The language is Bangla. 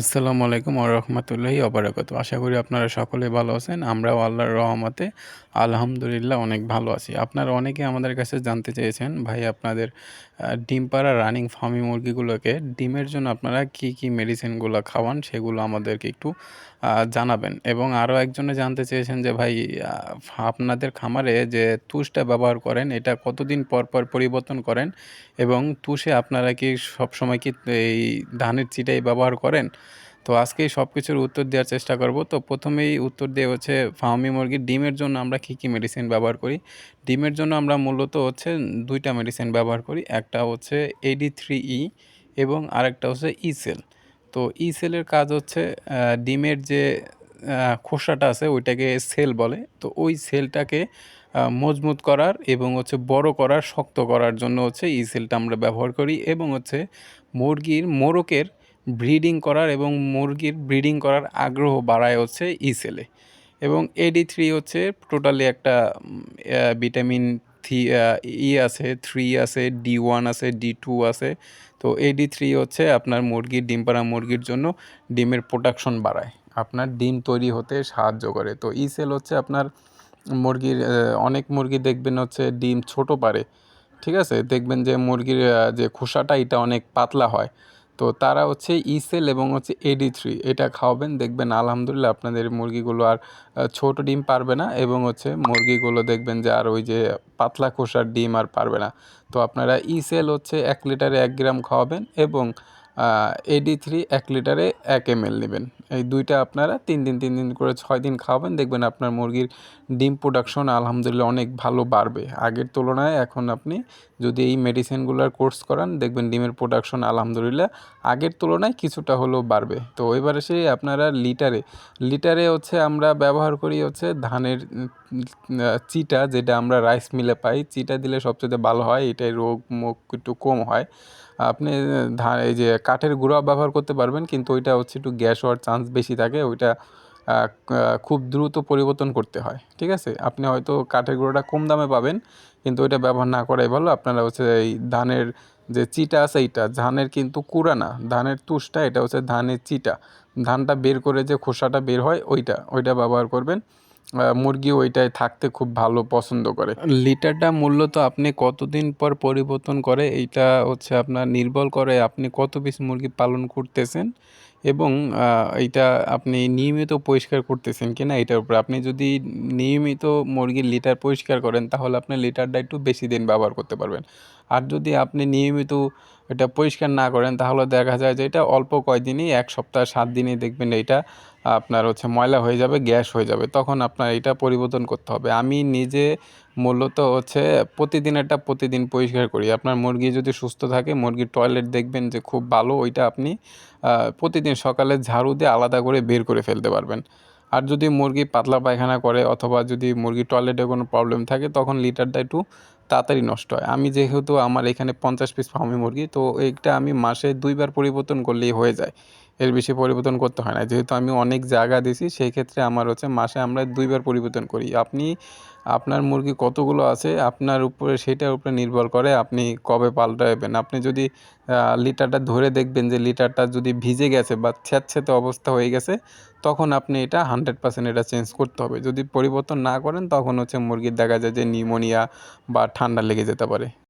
আসসালামু আলাইকুম রাহমাতুল্লাহি ওয়া বারাকাতুহু। আশা করি আপনারা সকলে ভালো আছেন, আমরাও আল্লাহর রহমতে আলহামদুলিল্লাহ অনেক ভালো আছি। আপনারা অনেকে আমাদের কাছে জানতে চেয়েছেন, ভাই আপনাদের ডিম পাড়া রানিং ফার্মি মুরগিগুলোকে ডিমের জন্য আপনারা কি কি মেডিসিনগুলো খাওয়ান সেগুলো আমাদেরকে একটু জানাবেন। এবং আরও একজনে জানতে চেয়েছেন যে, ভাই আপনাদের খামারে যে তুষটা ব্যবহার করেন, এটা কতদিন পর পর পরিবর্তন করেন এবং তুষে আপনারা কি সবসময় কি এই ধানের চিটাই ব্যবহার করেন? তো আজকে সব কিছুর উত্তর দেওয়ার চেষ্টা করব। তো প্রথমেই উত্তর দিয়ে হচ্ছে ফার্মি মুরগির ডিমের জন্য আমরা কী কী মেডিসিন ব্যবহার করি? ডিমের জন্য আমরা মূলত হচ্ছে দুইটা মেডিসিন ব্যবহার করি, একটা হচ্ছে এডি থ্রি ই এবং আরেকটা হচ্ছে ই সেল তো ই সেলের কাজ হচ্ছে ডিমের যে খোসাটা আছে ওইটাকে সেল বলে। তো ওই সেলটাকে মজবুত করার এবং হচ্ছে বড় করার, শক্ত করার জন্য হচ্ছে ই সেলটা আমরা ব্যবহার করি এবং হচ্ছে মুরগির মোরকের ব্রিডিং করার এবং মুরগির ব্রিডিং করার আগ্রহ বাড়ায় হচ্ছে ই সেলে। এবং এডি থ্রি হচ্ছে টোটালি একটা ভিটামিন থ্রি ই আছে থ্রি আছে ডি ওয়ান আছে ডি টু আছে। তো এডি থ্রি হচ্ছে আপনার মুরগির ডিম পাড়া মুরগির জন্য ডিমের প্রোডাকশন বাড়ায়। আপনার ডিম তৈরি হতে সাহায্য করে। তো ই সেল হচ্ছে আপনার মুরগির অনেক মুরগি দেখবেন হচ্ছে ডিম ছোট পারে, ঠিক আছে? দেখবেন যে মুরগির যে খোসাটা এটা অনেক পাতলা হয়। তো তারা হচ্ছে ইসেল এবং হচ্ছে এডি থ্রি এটা খাওয়াবেন, দেখবেন আলহামদুলিল্লাহ আপনাদের মুরগিগুলো আর ছোট ডিম পারবে না এবং হচ্ছে মুরগিগুলো দেখবেন যে আর ওই যে পাতলা খোসার ডিম আর পারবে না। তো আপনারা ইসেল হচ্ছে এক লিটারে এক গ্রাম খাওয়াবেন এবং এডি থ্রি এক লিটারে এক এম এল নেবেন। এই দুইটা আপনারা তিন দিন তিন দিন করে ছয় দিন খাওয়াবেন। দেখবেন আপনার মুরগির ডিম প্রোডাকশন আলহামদুলিল্লাহ অনেক ভালো বাড়বে। আগের তুলনায় এখন আপনি যদি এই মেডিসিনগুলোর কোর্স করান, দেখবেন ডিমের প্রোডাকশন আলহামদুলিল্লাহ আগের তুলনায় কিছুটা হলেও বাড়বে। তো এবারে সেই আপনারা লিটারে লিটারে হচ্ছে আমরা ব্যবহার করি হচ্ছে ধানের চিটা যেটা আমরা রাইস মিলে পাই। চিটা দিলে সবচেয়ে ভালো হয়, এটাই রোগ, মুখ একটু কম হয়। আপনি ধান, এই যে কাঠের গুঁড়া ব্যবহার করতে পারবেন, কিন্তু ওইটা হচ্ছে একটু গ্যাস হওয়ার চান্স বেশি থাকে, ওইটা খুব দ্রুত পরিবর্তন করতে হয়, ঠিক আছে? আপনি হয়তো কাঠের গুঁড়োটা কম দামে পাবেন, কিন্তু ওইটা ব্যবহার না করাই ভালো, আপনারা হচ্ছে এই ধানের যে চিটা আছে এইটা, ধানের কিন্তু কুড়া না ধানের তুষটা, এটা হচ্ছে ধানের চিটা, ধানটা বের করে যে খোসাটা বের হয়, ওইটা ওইটা ব্যবহার করবেন। মুরগি ওইটায় থাকতে খুব ভালো পছন্দ করে। লিটারটা মূলত আপনি কতদিন পর পরিবর্তন করে, এইটা হচ্ছে আপনার নির্ভর করে আপনি কত পিস মুরগি পালন করতেছেন এবং এইটা আপনি নিয়মিত পরিষ্কার করতেছেন কিনা এটার উপর। আপনি যদি নিয়মিত মুরগির লিটার পরিষ্কার করেন, তাহলে আপনি লিটারটা একটু বেশি দিন ব্যবহার করতে পারবেন। আর যদি আপনি নিয়মিত এটা পরিষ্কার না করেন, তাহলে দেখা যায় যে এটা অল্প কয়দিনই, এক সপ্তাহ, সাত দিনই দেখবেন এইটা আপনার হচ্ছে ময়লা হয়ে যাবে, গ্যাস হয়ে যাবে। তখন আপনার এটা পরিবর্তন করতে হবে। আমি নিজে মূলত হচ্ছে প্রতিদিনেরটা প্রতিদিন পরিষ্কার করি। আপনার মুরগি যদি সুস্থ থাকে, মুরগির টয়লেট দেখবেন যে খুব ভালো, ওইটা আপনি প্রতিদিন সকালে ঝাড়ু দিয়ে আলাদা করে বের করে ফেলতে পারবেন। আর যদি মুরগি পাতলা পায়খানা করে, অথবা যদি মুরগির টয়লেটে কোনো প্রবলেম থাকে, তখন লিটারটা একটু তাড়াতাড়ি নষ্ট হয়। আমি যেহেতু আমার এখানে পঞ্চাশ পিস ফার্মি মুরগি, তো এইটা আমি মাসে দুইবার পরিবর্তন করলেই হয়ে যায়। এর বেশি পরিবর্তন করতে হয় না। যেহেতু আমি অনেক জায়গা দিছি সেই ক্ষেত্রে আমার হচ্ছে মাসে আমরা দুইবার পরিবর্তন করি। আপনি, আপনার মুরগি কতগুলো আছে, আপনার উপরে, সেটার উপরে নির্ভর করে আপনি কবে পাল্টাবেন। আপনি যদি লিটারটা ধরে দেখবেন যে লিটারটা যদি ভিজে গেছে বা স্যাঁতস্যাঁতে অবস্থা হয়ে গেছে, তখন আপনি এটা হান্ড্রেড পার্সেন্ট এটা চেঞ্জ করতে হবে। যদি পরিবর্তন না করেন, তখন হচ্ছে মুরগির দেখা যায় যে নিউমোনিয়া বা ঠান্ডা লেগে যেতে পারে।